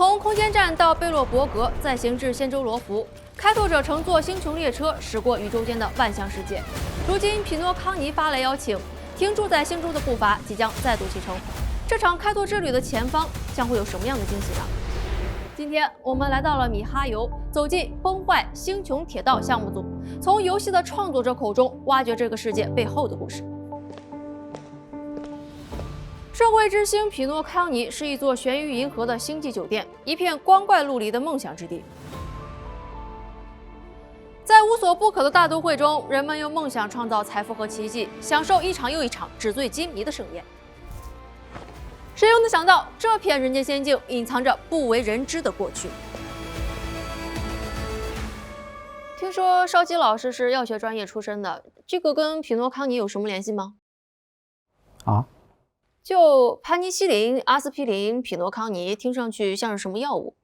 从空间站到贝洛伯格，再行至仙州罗浮，开拓者乘坐星穹列车驶过宇宙间的万象世界。如今，匹诺康尼发来邀请，停驻在星州的步伐即将再度启程。这场开拓之旅的前方将会有什么样的惊喜呢？今天我们来到了米哈游，走进崩坏星穹铁道项目组，从游戏的创作者口中挖掘这个世界背后的故事。社会之星匹诺康尼是一座悬于银河的星际酒店，一片光怪陆离的梦想之地。在无所不可的大都会中，人们用梦想创造财富和奇迹，享受一场又一场纸醉金迷的盛宴。谁又能想到，这片人间仙境隐藏着不为人知的过去？听说烧鸡老师是药学专业出身的，这个跟匹诺康尼有什么联系吗？啊？就潘尼西林、阿司匹林、匹诺康尼，听上去像是什么药物？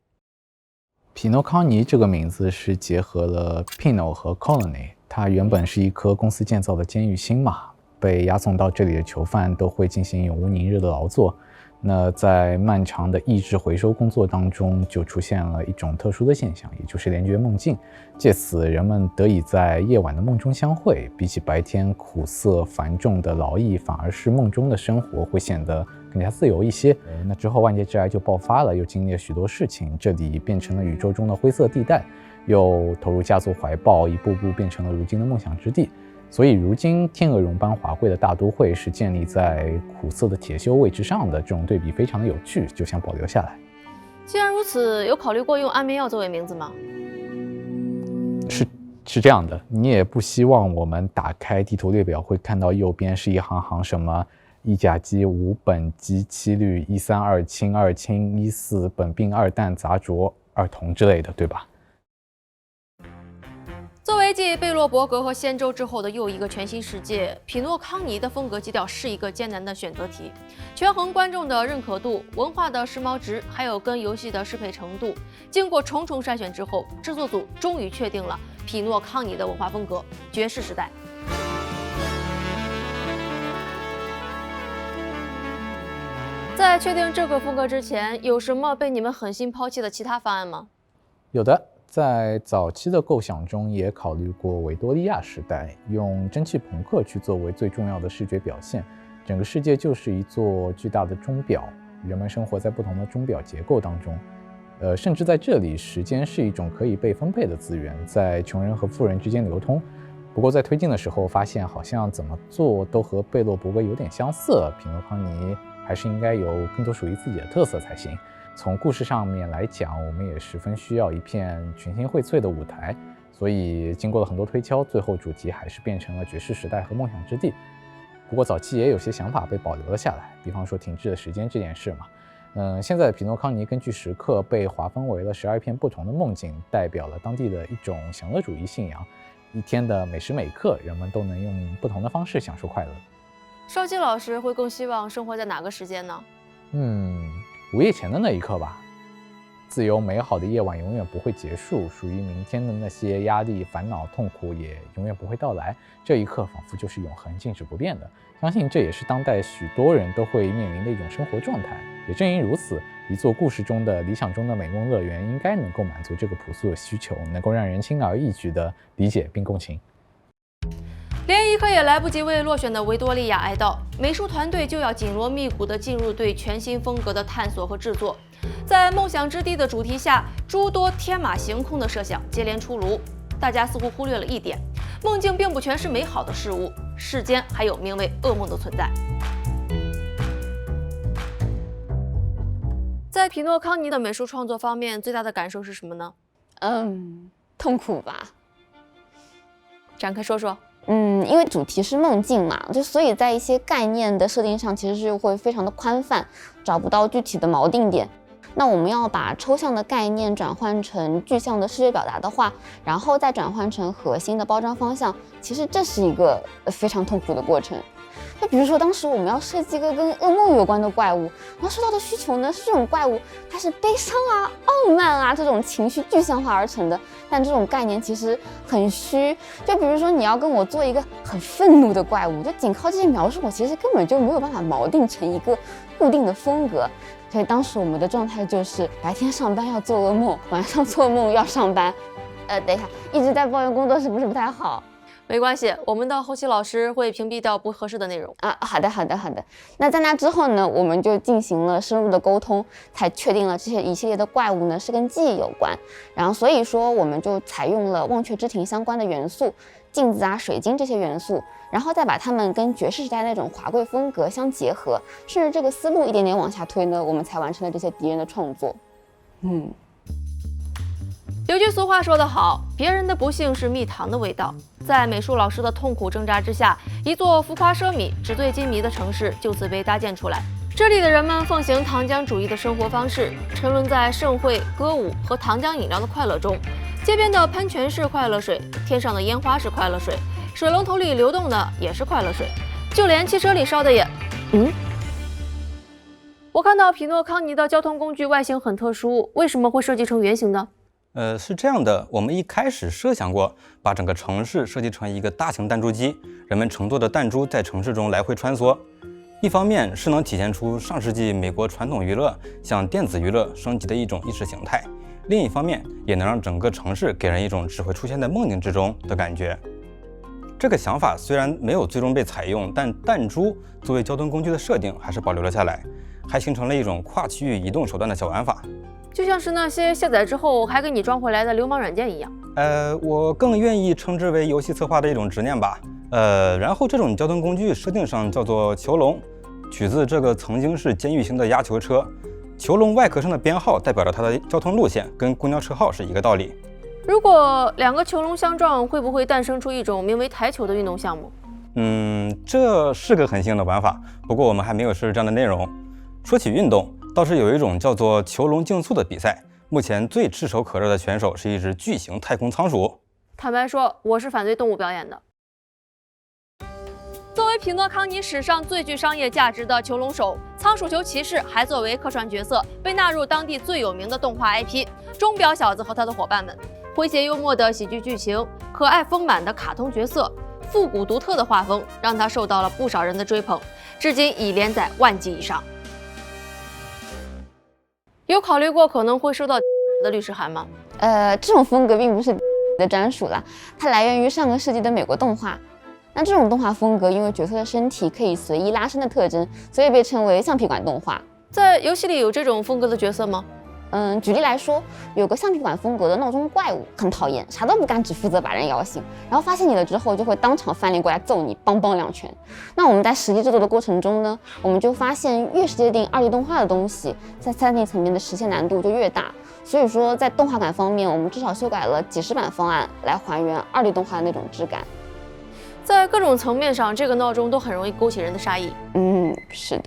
匹诺康尼这个名字是结合了 Pino 和 Colony，它原本是一颗公司建造的监狱星嘛，被押送到这里的囚犯都会进行永无宁日的劳作。那在漫长的意志回收工作当中，就出现了一种特殊的现象，也就是联觉梦境。借此，人们得以在夜晚的梦中相会。比起白天苦涩繁重的劳役，反而是梦中的生活会显得更加自由一些。那之后，万界之癌就爆发了，又经历了许多事情，这里变成了宇宙中的灰色地带，又投入家族怀抱，一步步变成了如今的梦想之地。所以，如今天鹅绒般华贵的大都会是建立在苦涩的铁锈位置上的，这种对比非常的有趣，就想保留下来。既然如此，有考虑过用安眠药作为名字吗？是是这样的，你也不希望我们打开地图列表会看到右边是一行行什么一甲基五苯基七氯一三二氢二氢一四苯并二氮杂浊二酮之类的，对吧？作为继贝洛伯格和仙舟之后的又一个全新世界，匹诺康尼的风格基调是一个艰难的选择题。权衡观众的认可度、文化的时髦值，还有跟游戏的适配程度，经过重重筛选之后，制作组终于确定了匹诺康尼的文化风格——爵士时代。在确定这个风格之前，有什么被你们狠心抛弃的其他方案吗？有的。在早期的构想中，也考虑过维多利亚时代，用蒸汽朋克去作为最重要的视觉表现。整个世界就是一座巨大的钟表，人们生活在不同的钟表结构当中。呃，甚至在这里，时间是一种可以被分配的资源，在穷人和富人之间流通。不过在推进的时候，发现好像怎么做都和贝洛伯格有点相似，匹诺康尼还是应该有更多属于自己的特色才行。从故事上面来讲，我们也十分需要一片群星荟萃的舞台，所以经过了很多推敲，最后主题还是变成了爵士时代和梦想之地。不过早期也有些想法被保留了下来，比方说停滞的时间这件事嘛。嗯，现在的匹诺康尼根据时刻被划分为了十二片不同的梦境，代表了当地的一种享乐主义信仰。一天的每时每刻，人们都能用不同的方式享受快乐。邵基老师会更希望生活在哪个时间呢？嗯。午夜前的那一刻吧，自由美好的夜晚永远不会结束，属于明天的那些压力、烦恼、痛苦也永远不会到来。这一刻仿佛就是永恒、静止不变的。相信这也是当代许多人都会面临的一种生活状态。也正因如此，一座故事中的理想中的美梦乐园应该能够满足这个朴素的需求，能够让人轻而易举地理解并共情。连一刻也来不及为落选的维多利亚哀悼，美术团队就要紧锣密鼓地进入对全新风格的探索和制作。在梦想之地的主题下，诸多天马行空的设想接连出炉。大家似乎忽略了一点：梦境并不全是美好的事物，世间还有名为噩梦的存在。在匹诺康尼的美术创作方面，最大的感受是什么呢？嗯，痛苦吧。展开说说。嗯，因为主题是梦境嘛，就所以在一些概念的设定上，其实是会非常的宽泛，找不到具体的锚定点。那我们要把抽象的概念转换成具象的视觉表达的话，然后再转换成核心的包装方向，其实这是一个非常痛苦的过程。就比如说当时我们要设计一个跟噩梦有关的怪物，然后收到的需求呢是这种怪物它是悲伤啊、傲慢啊这种情绪具象化而成的，但这种概念其实很虚。就比如说你要跟我做一个很愤怒的怪物，就仅靠这些描述，我其实根本就没有办法锚定成一个固定的风格。所以当时我们的状态就是白天上班要做噩梦，晚上做梦要上班。呃，等一下，一直在抱怨工作是不是不太好？没关系，我们的后期老师会屏蔽掉不合适的内容啊。好的，好的，好的。那在那之后呢，我们就进行了深入的沟通，才确定了这些一系列的怪物呢是跟记忆有关。然后所以说，我们就采用了忘却之庭相关的元素，镜子啊、水晶这些元素，然后再把它们跟爵士时代那种华贵风格相结合，顺着这个思路一点点往下推呢，我们才完成了这些敌人的创作。嗯。有句俗话说得好，别人的不幸是蜜糖的味道。在美术老师的痛苦挣扎之下，一座浮夸奢靡、纸醉金迷的城市就此被搭建出来。这里的人们奉行糖浆主义的生活方式，沉沦在盛会、歌舞和糖浆饮料的快乐中。街边的喷泉是快乐水，天上的烟花是快乐水，水龙头里流动的也是快乐水，就连汽车里烧的也……嗯？我看到匹诺康尼的交通工具外形很特殊，为什么会设计成圆形的？呃，是这样的，我们一开始设想过把整个城市设计成一个大型弹珠机，人们乘坐的弹珠在城市中来回穿梭。一方面是能体现出上世纪美国传统娱乐向电子娱乐升级的一种意识形态，另一方面也能让整个城市给人一种只会出现在梦境之中的感觉。这个想法虽然没有最终被采用，但弹珠作为交通工具的设定还是保留了下来，还形成了一种跨区域移动手段的小玩法。就像是那些下载之后还给你装回来的流氓软件一样。呃，我更愿意称之为游戏策划的一种执念吧。呃，然后这种交通工具设定上叫做囚笼，取自这个曾经是监狱型的押囚车。囚笼外壳上的编号代表着它的交通路线，跟公交车号是一个道理。如果两个囚笼相撞，会不会诞生出一种名为台球的运动项目？嗯，这是个很新的玩法，不过我们还没有设置这样的内容。说起运动。倒是有一种叫做囚笼竞速的比赛，目前最炙手可热的选手是一只巨型太空仓鼠。坦白说，我是反对动物表演的。作为匹诺康尼史上最具商业价值的囚笼手，仓鼠球骑士还作为客串角色被纳入当地最有名的动画 IP。钟表小子和他的伙伴们，诙谐幽默的喜剧剧情，可爱丰满的卡通角色，复古独特的画风，让他受到了不少人的追捧，至今已连载万集以上。有考虑过可能会收到的律师函吗？呃，这种风格并不是的专属啦，它来源于上个世纪的美国动画。那这种动画风格因为角色的身体可以随意拉伸的特征，所以被称为橡皮管动画。在游戏里有这种风格的角色吗？嗯，举例来说，有个橡皮管风格的闹钟怪物，很讨厌，啥都不干，只负责把人摇醒。然后发现你了之后，就会当场翻脸过来揍你，梆梆两拳。那我们在实际制作的过程中呢，我们就发现，越是接近二 D 动画的东西，在三 D 层面的实现难度就越大。所以说，在动画感方面，我们至少修改了几十版方案来还原二 D 动画的那种质感。在各种层面上，这个闹钟都很容易勾起人的杀意。嗯，是的。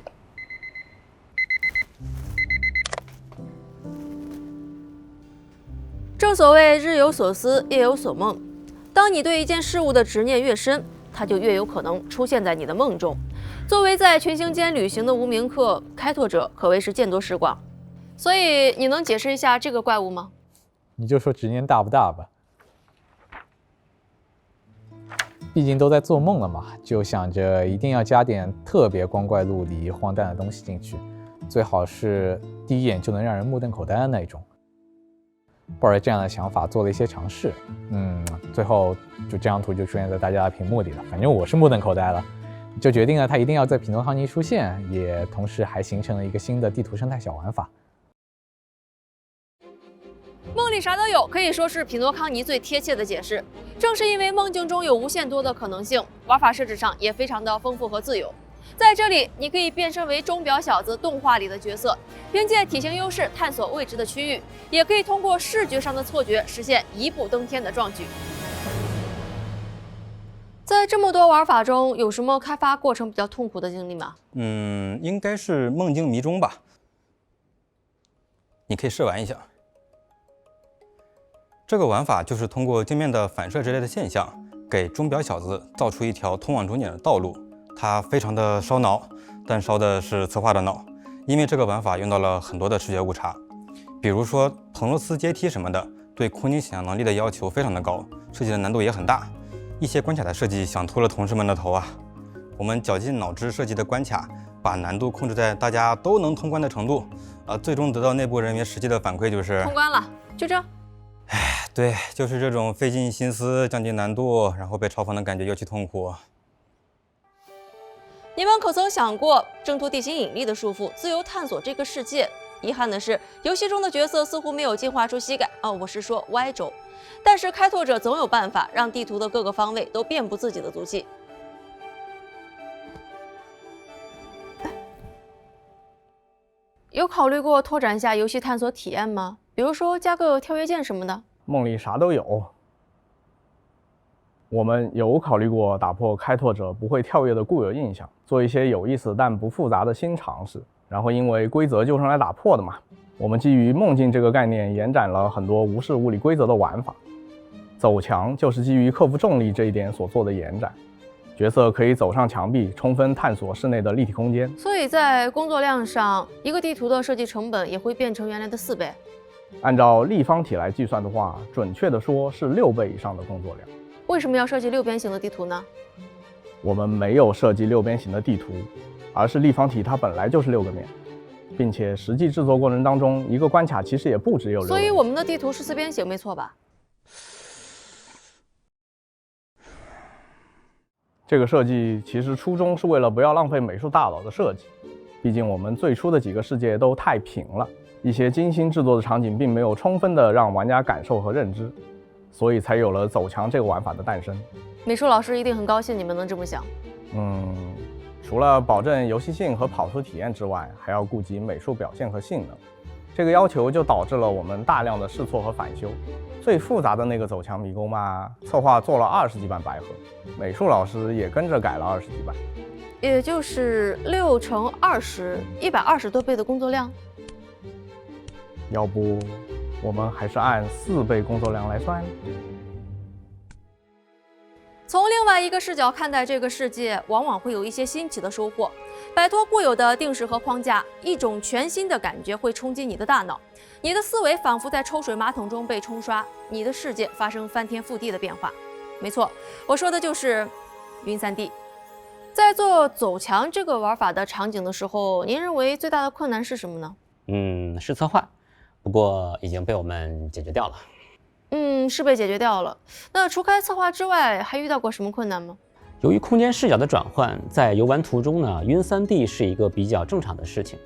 正所谓日有所思，夜有所梦。当你对一件事物的执念越深，它就越有可能出现在你的梦中。作为在群星间旅行的无名客开拓者，可谓是见多识广。所以，你能解释一下这个怪物吗？你就说执念大不大吧。毕竟都在做梦了嘛，就想着一定要加点特别光怪陆离、荒诞的东西进去，最好是第一眼就能让人目瞪口呆的那种。抱着这样的想法做了一些尝试，嗯，最后就这张图就出现在大家的屏幕里了。反正我是目瞪口呆了，就决定了它一定要在匹诺康尼出现，也同时还形成了一个新的地图生态小玩法。梦里啥都有，可以说是匹诺康尼最贴切的解释。正是因为梦境中有无限多的可能性，玩法设置上也非常的丰富和自由。在这里，你可以变身为钟表小子动画里的角色，凭借体型优势探索未知的区域，也可以通过视觉上的错觉实现一步登天的壮举。在这么多玩法中，有什么开发过程比较痛苦的经历吗？嗯，应该是梦境迷踪吧。你可以试玩一下。这个玩法就是通过镜面的反射之类的现象，给钟表小子造出一条通往终点的道路。它非常的烧脑，但烧的是策划的脑，因为这个玩法用到了很多的视觉误差，比如说彭罗斯阶梯什么的，对空间想象能力的要求非常的高，设计的难度也很大。一些关卡的设计想秃了同事们的头啊！我们绞尽脑汁设计的关卡，把难度控制在大家都能通关的程度，啊，最终得到内部人员实际的反馈就是通关了，就这。唉，对，就是这种费尽心思降低难度，然后被嘲讽的感觉尤其痛苦。你们可曾想过挣脱地心引力的束缚，自由探索这个世界？遗憾的是，游戏中的角色似乎没有进化出膝盖哦，我是说 Y 轴。但是开拓者总有办法让地图的各个方位都遍布自己的足迹。有考虑过拓展一下游戏探索体验吗？比如说加个跳跃键什么的。梦里啥都有。我们有考虑过打破开拓者不会跳跃的固有印象，做一些有意思但不复杂的新尝试。然后因为规则就是用来打破的嘛，我们基于梦境这个概念延展了很多无视物理规则的玩法。走墙就是基于克服重力这一点所做的延展。角色可以走上墙壁，充分探索室内的立体空间。所以在工作量上，一个地图的设计成本也会变成原来的四倍。按照立方体来计算的话，准确的说是六倍以上的工作量。为什么要设计六边形的地图呢？我们没有设计六边形的地图，而是立方体它本来就是六个面，并且实际制作过程当中，一个关卡其实也不只有六。所以我们的地图是四边形，没错吧？这个设计其实初衷是为了不要浪费美术大佬的设计，毕竟我们最初的几个世界都太平了，一些精心制作的场景并没有充分的让玩家感受和认知，所以才有了走墙这个玩法的诞生。美术老师一定很高兴你们能这么想。嗯，除了保证游戏性和跑图体验之外，还要顾及美术表现和性能。这个要求就导致了我们大量的试错和返修。最复杂的那个走墙迷宫嘛，策划做了二十几版白盒，美术老师也跟着改了二十几版，也就是六乘二十，一百二十多倍的工作量。要不，我们还是按四倍工作量来算。从另外一个视角看待这个世界，往往会有一些新奇的收获。摆脱固有的定式和框架，一种全新的感觉会冲击你的大脑，你的思维仿佛在抽水马桶中被冲刷，你的世界发生翻天覆地的变化。没错，我说的就是云三 D。在做走墙这个玩法的场景的时候，您认为最大的困难是什么呢？嗯，是策划，不过已经被我们解决掉了。嗯，是被解决掉了。那除开策划之外，还遇到过什么困难吗？由于空间视角的转换，在游玩途中呢，晕 3D 是一个比较正常的事情。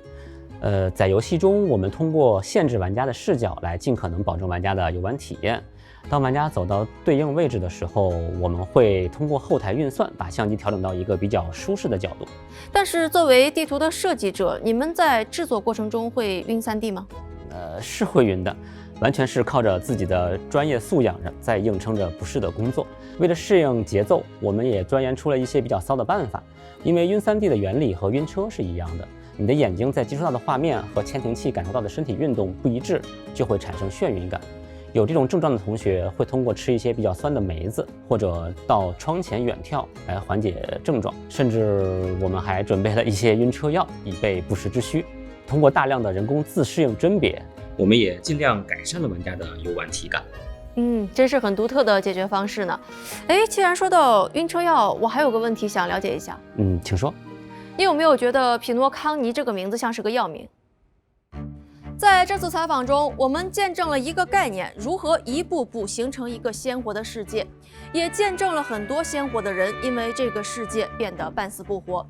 呃，在游戏中，我们通过限制玩家的视角来尽可能保证玩家的游玩体验。当玩家走到对应位置的时候，我们会通过后台运算把相机调整到一个比较舒适的角度。但是作为地图的设计者，你们在制作过程中会晕 3D 吗？呃，是会晕的。完全是靠着自己的专业素养在硬撑着不适的工作。为了适应节奏，我们也钻研出了一些比较骚的办法。因为晕 3D 的原理和晕车是一样的，你的眼睛在接触到的画面和前庭器感受到的身体运动不一致，就会产生眩晕感。有这种症状的同学会通过吃一些比较酸的梅子，或者到窗前远眺来缓解症状。甚至我们还准备了一些晕车药，以备不时之需。通过大量的人工自适应甄别。我们也尽量改善了玩家的游玩体感。嗯，真是很独特的解决方式呢。哎，既然说到晕车药，我还有个问题想了解一下。嗯，请说。你有没有觉得匹诺康尼这个名字像是个药名？在这次采访中，我们见证了一个概念如何一步步形成一个鲜活的世界，也见证了很多鲜活的人因为这个世界变得半死不活。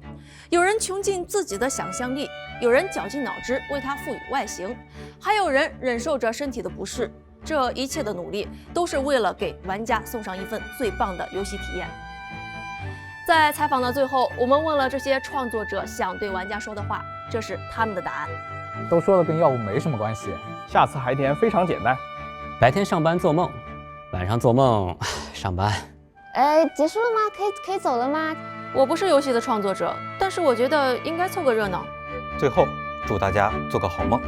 有人穷尽自己的想象力，有人绞尽脑汁为它赋予外形，还有人忍受着身体的不适。这一切的努力都是为了给玩家送上一份最棒的游戏体验。在采访的最后，我们问了这些创作者想对玩家说的话，这是他们的答案。都说了跟药物没什么关系。下次还填非常简单，白天上班做梦，晚上做梦 上班。哎，结束了吗？可以可以走了吗？我不是游戏的创作者，但是我觉得应该凑个热闹。最后，祝大家做个好梦。